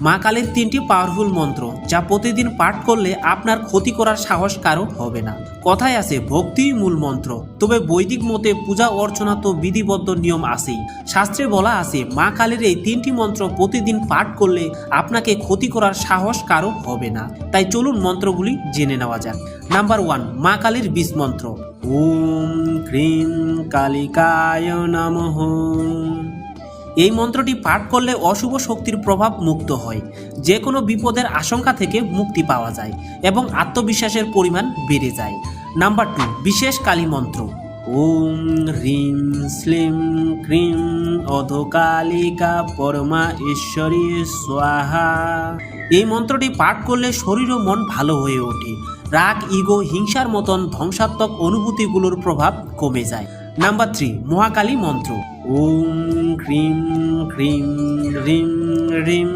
মা কালীর তিনটি পাওয়ারফুল মন্ত্র যা প্রতিদিন পাঠ করলে আপনার ক্ষতি করার সাহস কারও হবে না। কথায় আছে, ভক্তিই মূল মন্ত্র। তবে বৈদিক মতে পূজা অর্চনা তো বিধিবদ্ধ নিয়ম আছেই। শাস্ত্রে বলা আছে, মা কালীর এই তিনটি মন্ত্র প্রতিদিন পাঠ করলে আপনাকে ক্ষতি করার সাহস কারও হবে না। তাই চলুন মন্ত্রগুলি জেনে নেওয়া যাক। নাম্বার ওয়ান মা কালীর বিষ মন্ত্র। ওম ক্রিম কালিকায় নমঃ। এই মন্ত্রটি পাঠ করলে অশুভ শক্তির প্রভাব মুক্ত হয়। যে কোনো বিপদের আশঙ্কা থেকে মুক্তি পাওয়া যায় এবং আত্মবিশ্বাসের পরিমাণ বেড়ে যায়। নাম্বার টু, বিশেষ কালী মন্ত্র। ওম হ্রিম শ্লিম ক্রিম অধকালিকা পরমা ঈশ্বরী, স্বাহা। এই মন্ত্রটি পাঠ করলে শরীর ও মন ভালো হয়ে ওঠে। রাগ, ইগো, হিংসার মতন ধ্বংসাত্মক অনুভূতিগুলোর প্রভাব কমে যায়। নাম্বার থ্রি, মহাকালী মন্ত্র। ওম ক্রিম ক্রিম রিম রিম।